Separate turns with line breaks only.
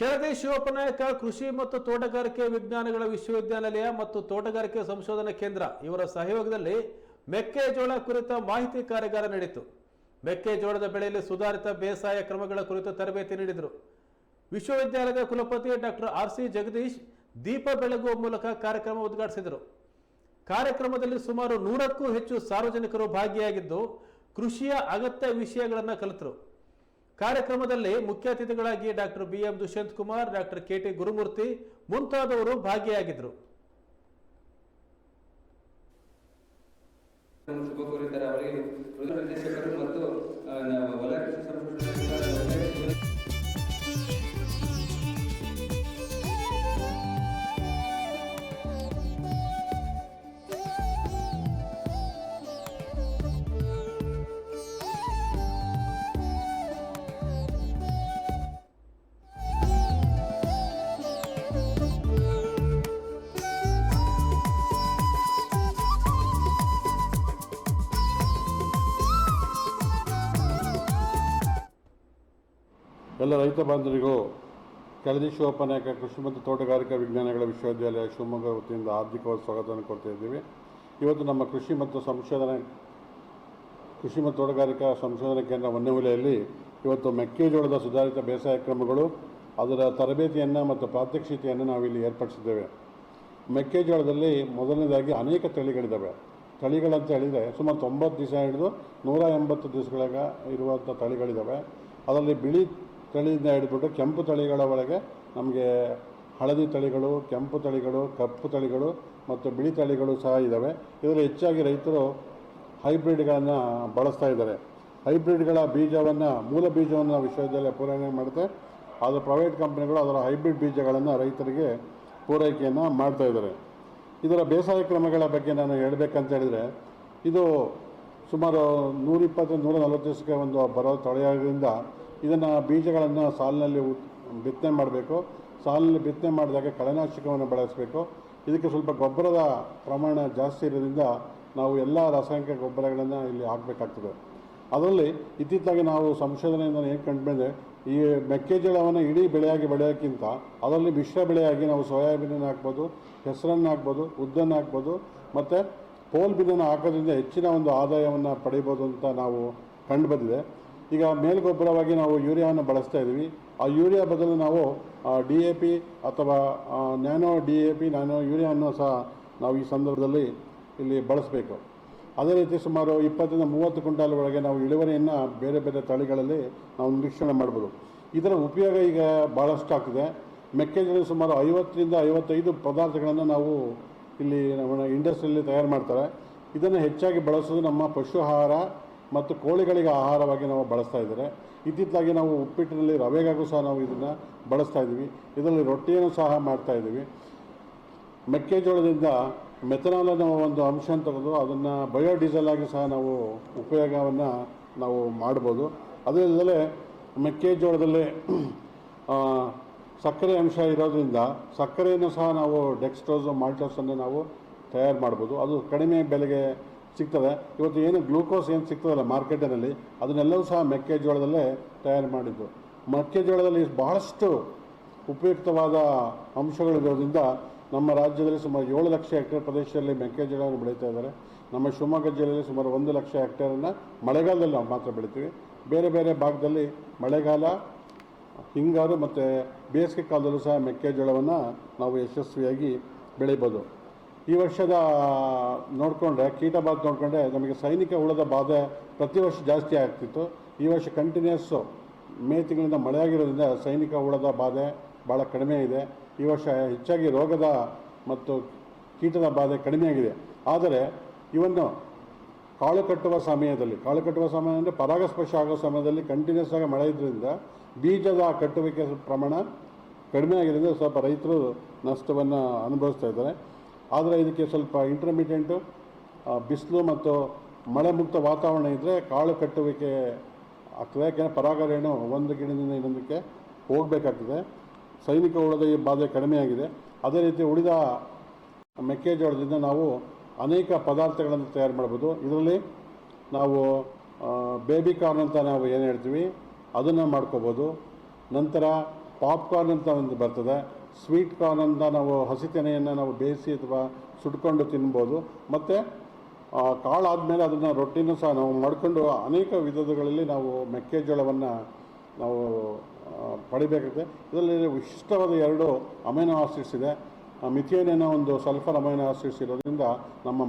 ಕೆಳದಿ ಶಿವಪ್ಪನಾಯಕ ಕೃಷಿ ಮತ್ತು ತೋಟಗಾರಿಕೆ ವಿಜ್ಞಾನಗಳ ವಿಶ್ವವಿದ್ಯಾನಿಲಯ ಮತ್ತು ತೋಟಗಾರಿಕೆ ಸಂಶೋಧನಾ ಕೇಂದ್ರ ಇವರ ಸಹಯೋಗದಲ್ಲಿ ಮೆಕ್ಕೆಜೋಳ ಕುರಿತ ಮಾಹಿತಿ ಕಾರ್ಯಾಗಾರ ನಡೆಯಿತು. ಮೆಕ್ಕೆಜೋಳದ ಬೆಳೆಯಲ್ಲಿ ಸುಧಾರಿತ ಬೇಸಾಯ ಕ್ರಮಗಳ ಕುರಿತು ತರಬೇತಿ ನೀಡಿದರು. ವಿಶ್ವವಿದ್ಯಾಲಯದ ಕುಲಪತಿ ಡಾಕ್ಟರ್ ಆರ್ ಸಿ ಜಗದೀಶ್ ದೀಪ ಬೆಳಗುವ ಮೂಲಕ ಕಾರ್ಯಕ್ರಮ ಉದ್ಘಾಟಿಸಿದರು. ಕಾರ್ಯಕ್ರಮದಲ್ಲಿ ಸುಮಾರು ನೂರಕ್ಕೂ ಹೆಚ್ಚು ಸಾರ್ವಜನಿಕರು ಭಾಗಿಯಾಗಿದ್ದು, ಕೃಷಿಯ ಅಗತ್ಯ ವಿಷಯಗಳನ್ನು ಕಲಿತರು. ಕಾರ್ಯಕ್ರಮದಲ್ಲಿ ಮುಖ್ಯ ಅತಿಥಿಗಳಾಗಿ doctor B M Dushyant Kumar, doctor K T Gurumurthy ಮುಂತಾದವರು ಭಾಗಿಯಾಗಿದ್ದರು.
ಅವರಿಗೆ
ಎಲ್ಲ ರೈತ ಬಾಂಧವರಿಗೂ ಕೆಳದಿ ಶಿವಪ್ಪನಾಯಕ ಕೃಷಿ ಮತ್ತು ತೋಟಗಾರಿಕಾ ವಿಜ್ಞಾನಗಳ ವಿಶ್ವವಿದ್ಯಾಲಯ ಶಿವಮೊಗ್ಗ ವತಿಯಿಂದ ಹಾರ್ದಿಕವಾದ ಸ್ವಾಗತವನ್ನು ಕೊಡ್ತಾ ಇದ್ದೀವಿ. ಇವತ್ತು ನಮ್ಮ ಕೃಷಿ ಮತ್ತು ಸಂಶೋಧನೆ, ಕೃಷಿ ಮತ್ತು ತೋಟಗಾರಿಕಾ ಸಂಶೋಧನಾ ಕೇಂದ್ರ ಹೊನ್ನೆಮಲೆಯಲ್ಲಿ ಇವತ್ತು ಮೆಕ್ಕೆಜೋಳದ ಸುಧಾರಿತ ಬೇಸಾಯ ಕ್ರಮಗಳು, ಅದರ ತರಬೇತಿಯನ್ನು ಮತ್ತು ಪ್ರಾತ್ಯಕ್ಷಿತೆಯನ್ನು ನಾವಿಲ್ಲಿ ಏರ್ಪಡಿಸಿದ್ದೇವೆ. ಮೆಕ್ಕೆಜೋಳದಲ್ಲಿ ಮೊದಲನೇದಾಗಿ ಅನೇಕ ತಳಿಗಳಿದ್ದಾವೆ ತಳಿಗಳಂತ ಹೇಳಿದರೆ ಸುಮಾರು ತೊಂಬತ್ತು ದಿವಸ ಹಿಡಿದು ನೂರ ಎಂಬತ್ತು ದಿವಸಗಳಾಗ ಇರುವಂಥ ತಳಿಗಳಿದ್ದಾವೆ ಅದರಲ್ಲಿ ಬಿಳಿ ತಳಿಯಿಂದ ಹಿಡಿದ್ಬಿಟ್ಟು ಕೆಂಪು ತಳಿಗಳ ಒಳಗೆ ನಮಗೆ ಹಳದಿ ತಳಿಗಳು, ಕೆಂಪು ತಳಿಗಳು, ಕಪ್ಪು ತಳಿಗಳು ಮತ್ತು ಬಿಳಿ ತಳಿಗಳು ಸಹ ಇದ್ದಾವೆ ಇದರಲ್ಲಿ ಹೆಚ್ಚಾಗಿ ರೈತರು ಹೈಬ್ರಿಡ್ಗಳನ್ನು ಬಳಸ್ತಾ ಇದ್ದಾರೆ. ಹೈಬ್ರಿಡ್ಗಳ ಬೀಜವನ್ನು, ಮೂಲ ಬೀಜವನ್ನು ವಿಶ್ವವಿದ್ಯಾಲಯ ಪೂರೈಕೆ ಮಾಡುತ್ತೆ. ಆದರೆ ಪ್ರೈವೇಟ್ ಕಂಪ್ನಿಗಳು ಅದರ ಹೈಬ್ರಿಡ್ ಬೀಜಗಳನ್ನು ರೈತರಿಗೆ ಪೂರೈಕೆಯನ್ನು ಮಾಡ್ತಾ ಇದ್ದಾರೆ. ಇದರ ಬೇಸಾಯ ಕ್ರಮಗಳ ಬಗ್ಗೆ ನಾನು ಹೇಳಬೇಕಂತ ಹೇಳಿದರೆ, ಇದು ಸುಮಾರು ನೂರಿಪ್ಪತ್ತು ನೂರ ನಲವತ್ತು ದಿವಸಕ್ಕೆ ಒಂದು ಬರೋ ತಳಿಯಾದ್ರಿಂದ ಇದನ್ನು ಬೀಜಗಳನ್ನು ಸಾಲಿನಲ್ಲಿ ಬಿತ್ತನೆ ಮಾಡಬೇಕು. ಸಾಲಿನಲ್ಲಿ ಬಿತ್ತನೆ ಮಾಡಿದಾಗ ಕಳೆನಾಶಕವನ್ನು ಬಳಸಬೇಕು. ಇದಕ್ಕೆ ಸ್ವಲ್ಪ ಗೊಬ್ಬರದ ಪ್ರಮಾಣ ಜಾಸ್ತಿ ಇರೋದ್ರಿಂದ ನಾವು ಎಲ್ಲ ರಾಸಾಯನಿಕ ಗೊಬ್ಬರಗಳನ್ನು ಇಲ್ಲಿ ಹಾಕಬೇಕಾಗ್ತದೆ. ಅದರಲ್ಲಿ ಇತ್ತೀಚೆಗೆ ನಾವು ಸಂಶೋಧನೆಯಿಂದ ಏನು ಕಂಡುಬಂದರೆ ಈ ಮೆಕ್ಕೆಜೋಳವನ್ನು ಇಡೀ ಬೆಳೆಯಾಗಿ ಬೆಳೆಯೋಕ್ಕಿಂತ ಅದರಲ್ಲಿ ಮಿಶ್ರ ಬೆಳೆಯಾಗಿ ನಾವು ಸೋಯಾಬೀನನ್ನು ಹಾಕ್ಬೋದು, ಹೆಸರನ್ನು ಹಾಕ್ಬೋದು, ಉದ್ದನ್ನು ಹಾಕ್ಬೋದು, ಮತ್ತು ಪೋಲ್ ಬೀಜನ ಹಾಕೋದ್ರಿಂದ ಹೆಚ್ಚಿನ ಒಂದು ಆದಾಯವನ್ನು ಪಡಿಬೋದು ಅಂತ ನಾವು ಕಂಡು ಬಂದಿದೆ. ಈಗ ಮೇಲ್ಗೊಬ್ಬರವಾಗಿ ನಾವು ಯೂರಿಯಾವನ್ನು ಬಳಸ್ತಾ ಇದ್ದೀವಿ. ಆ ಯೂರಿಯಾ ಬದಲು ನಾವು ಡಿ ಎ ಪಿ ಅಥವಾ nano D A P, nano ಯೂರಿಯಾವನ್ನು ಸಹ ನಾವು ಈ ಸಂದರ್ಭದಲ್ಲಿ ಇಲ್ಲಿ ಬಳಸಬೇಕು. ಅದೇ ರೀತಿ ಸುಮಾರು ಇಪ್ಪತ್ತರಿಂದ ಮೂವತ್ತು ಕ್ವಿಂಟಾಲ್ ಒಳಗೆ ನಾವು ಇಳುವರಿಯನ್ನು ಬೇರೆ ಬೇರೆ ತಳಿಗಳಲ್ಲಿ ನಾವು ನಿರೀಕ್ಷಣೆ ಮಾಡ್ಬೋದು. ಇದರ ಉಪಯೋಗ ಈಗ ಭಾಳಷ್ಟು ಆಗ್ತಿದೆ. ಮೆಕ್ಕೆಜೋಳ ಸುಮಾರು ಐವತ್ತರಿಂದ ಐವತ್ತೈದು ಪದಾರ್ಥಗಳನ್ನು ನಾವು ಇಲ್ಲಿ ನಮ್ಮ ಇಂಡಸ್ಟ್ರಿಯಲ್ಲಿ ತಯಾರು ಮಾಡ್ತಾರೆ. ಇದನ್ನು ಹೆಚ್ಚಾಗಿ ಬಳಸೋದು ನಮ್ಮ ಪಶು ಆಹಾರ ಮತ್ತು ಕೋಳಿಗಳಿಗೆ ಆಹಾರವಾಗಿ ನಾವು ಬಳಸ್ತಾ ಇದ್ದಾರೆ. ಇತ್ತಿತ್ತಲಾಗಿ ನಾವು ಉಪ್ಪಿಟ್ಟಿನಲ್ಲಿ ರವೆಗಾಗೂ ಸಹ ನಾವು ಇದನ್ನು ಬಳಸ್ತಾ ಇದ್ದೀವಿ. ಇದರಲ್ಲಿ ರೊಟ್ಟಿಯನ್ನು ಸಹ ಮಾಡ್ತಾ ಇದ್ದೀವಿ. ಮೆಕ್ಕೆಜೋಳದಿಂದ ಮೆಥನಾಲ್ ಅನ್ನೋ ಒಂದು ಅಂಶ ತೆಗೆದು ಅದನ್ನು ಬಯೋಡೀಸೆಲ್ ಆಗಿ ಸಹ ನಾವು ಉಪಯೋಗವನ್ನು ನಾವು ಮಾಡ್ಬೋದು. ಅದೇ ಮೆಕ್ಕೆಜೋಳದಲ್ಲಿ ಸಕ್ಕರೆ ಅಂಶ ಇರೋದ್ರಿಂದ ಸಕ್ಕರೆಯನ್ನು ಸಹ ನಾವು ಡೆಕ್ಸ್ಟ್ರೋಸ್ ಮಾಲ್ಟೋಸನ್ನು ನಾವು ತಯಾರು ಮಾಡ್ಬೋದು. ಅದು ಕಡಿಮೆ ಬೆಲೆಗೆ ಸಿಗ್ತದೆ. ಇವತ್ತು ಏನು ಗ್ಲೂಕೋಸ್ ಏನು ಸಿಗ್ತದಲ್ಲ ಮಾರ್ಕೆಟಿನಲ್ಲಿ ಅದನ್ನೆಲ್ಲವೂ ಸಹ ಮೆಕ್ಕೆಜೋಳದಲ್ಲೇ ತಯಾರು ಮಾಡಿದ್ದು. ಮೆಕ್ಕೆಜೋಳದಲ್ಲಿ ಬಹಳಷ್ಟು ಉಪಯುಕ್ತವಾದ ಅಂಶಗಳಿರೋದ್ರಿಂದ ನಮ್ಮ ರಾಜ್ಯದಲ್ಲಿ ಸುಮಾರು ಏಳು ಲಕ್ಷ ಹೆಕ್ಟೇರ್ ಪ್ರದೇಶದಲ್ಲಿ ಮೆಕ್ಕೆಜೋಳವನ್ನು ಬೆಳೀತಾ ಇದ್ದಾರೆ. ನಮ್ಮ ಶಿವಮೊಗ್ಗ ಜಿಲ್ಲೆಯಲ್ಲಿ ಸುಮಾರು ಒಂದು ಲಕ್ಷ ಹೆಕ್ಟೇರನ್ನು ಮಳೆಗಾಲದಲ್ಲಿ ನಾವು ಮಾತ್ರ ಬೆಳಿತೀವಿ. ಬೇರೆ ಬೇರೆ ಭಾಗದಲ್ಲಿ ಮಳೆಗಾಲ, ಹಿಂಗಾರು ಮತ್ತು ಬೇಸಿಗೆ ಕಾಲದಲ್ಲೂ ಸಹ ಮೆಕ್ಕೆಜೋಳವನ್ನು ನಾವು ಯಶಸ್ವಿಯಾಗಿ ಬೆಳಿಬೋದು. ಈ ವರ್ಷದ ನೋಡಿಕೊಂಡ್ರೆ ಕೀಟ ಬಾಧೆ ನೋಡಿಕೊಂಡ್ರೆ ನಮಗೆ ಸೈನಿಕ ಹುಳದ ಬಾಧೆ ಪ್ರತಿ ವರ್ಷ ಜಾಸ್ತಿ ಆಗ್ತಿತ್ತು. ಈ ವರ್ಷ ಕಂಟಿನ್ಯೂಸ್ಸು ಮೇ ತಿಂಗಳಿಂದ ಮಳೆ ಆಗಿರೋದ್ರಿಂದ ಸೈನಿಕ ಹುಳದ ಬಾಧೆ ಭಾಳ ಕಡಿಮೆ ಇದೆ. ಈ ವರ್ಷ ಹೆಚ್ಚಾಗಿ ರೋಗದ ಮತ್ತು ಕೀಟದ ಬಾಧೆ ಕಡಿಮೆ ಆಗಿದೆ. ಆದರೆ, ಇವನ್ನು ಕಾಳು ಕಟ್ಟುವ ಸಮಯದಲ್ಲಿ, ಕಾಳು ಕಟ್ಟುವ ಸಮಯ ಅಂದರೆ ಪರಾಗಸ್ಪರ್ಶ ಆಗೋ ಸಮಯದಲ್ಲಿ ಕಂಟಿನ್ಯೂಸ್ ಆಗಿ ಮಳೆ ಇದ್ರಿಂದ ಬೀಜದ ಕಟ್ಟುವಿಕೆ ಪ್ರಮಾಣ ಕಡಿಮೆ ಆಗಿರೋದ್ರಿಂದ ಸ್ವಲ್ಪ ರೈತರು ನಷ್ಟವನ್ನು ಅನುಭವಿಸ್ತಾ ಇದ್ದಾರೆ. ಆದರೆ ಇದಕ್ಕೆ ಸ್ವಲ್ಪ ಇಂಟರ್ಮಿಡಿಯೆಂಟು ಬಿಸಿಲು ಮತ್ತು ಮಳೆ ಮುಕ್ತ ವಾತಾವರಣ ಇದ್ದರೆ ಕಾಳು ಕಟ್ಟುವಿಕೆ ಆಗ್ತದೆ ಯಾಕೆಂದರೆ ಪರಾಗರೇಣು ಒಂದು ಗಿಡದಿಂದ ಇನ್ನೊಂದಕ್ಕೆ ಹೋಗಬೇಕಾಗ್ತದೆ. ಸೈನಿಕ ಹುಳದ ಈ ಬಾಧೆ ಕಡಿಮೆಯಾಗಿದೆ ಅದೇ ರೀತಿ ಉಳಿದ ಮೆಕ್ಕೆಜೋಳದಿಂದ ನಾವು ಅನೇಕ ಪದಾರ್ಥಗಳನ್ನು ತಯಾರು ಮಾಡ್ಬೋದು. ಇದರಲ್ಲಿ ನಾವು ಬೇಬಿ ಕಾರ್ನ್ ಅಂತ ನಾವು ಏನು ಹೇಳ್ತೀವಿ, ಅದನ್ನು ಮಾಡ್ಕೋಬೋದು. ನಂತರ ಪಾಪ್ಕಾರ್ನ್ ಅಂತ ಒಂದು ಬರ್ತದೆ. ಸ್ವೀಟ್ ಕಾರ್ನ್ ಅಂತ ನಾವು ಹಸಿ ತೆನೆಯನ್ನು ನಾವು ಬೇಯಿಸಿ ಅಥವಾ ಸುಟ್ಕೊಂಡು ತಿನ್ಬೋದು. ಮತ್ತು ಕಾಳಾದಮೇಲೆ ಅದನ್ನು ರೊಟ್ಟಿನೂ ಸಹ ನಾವು ಮಾಡ್ಕೊಂಡು ಅನೇಕ ವಿಧಗಳಲ್ಲಿ ನಾವು ಮೆಕ್ಕೆಜೋಳವನ್ನು ನಾವು ಪಡಿಬೇಕಾಗುತ್ತೆ. ಇದರಲ್ಲಿ ವಿಶಿಷ್ಟವಾದ ಎರಡು ಅಮೈನೋ ಆಸಿಡ್ಸ್ ಇದೆ. ಮಿಥಿಯನ್ ಅನ್ನೋ ಒಂದು ಸಲ್ಫರ್ ಅಮೈನೋ ಆಸಿಡ್ಸ್ ಇರೋದ್ರಿಂದ ನಮ್ಮ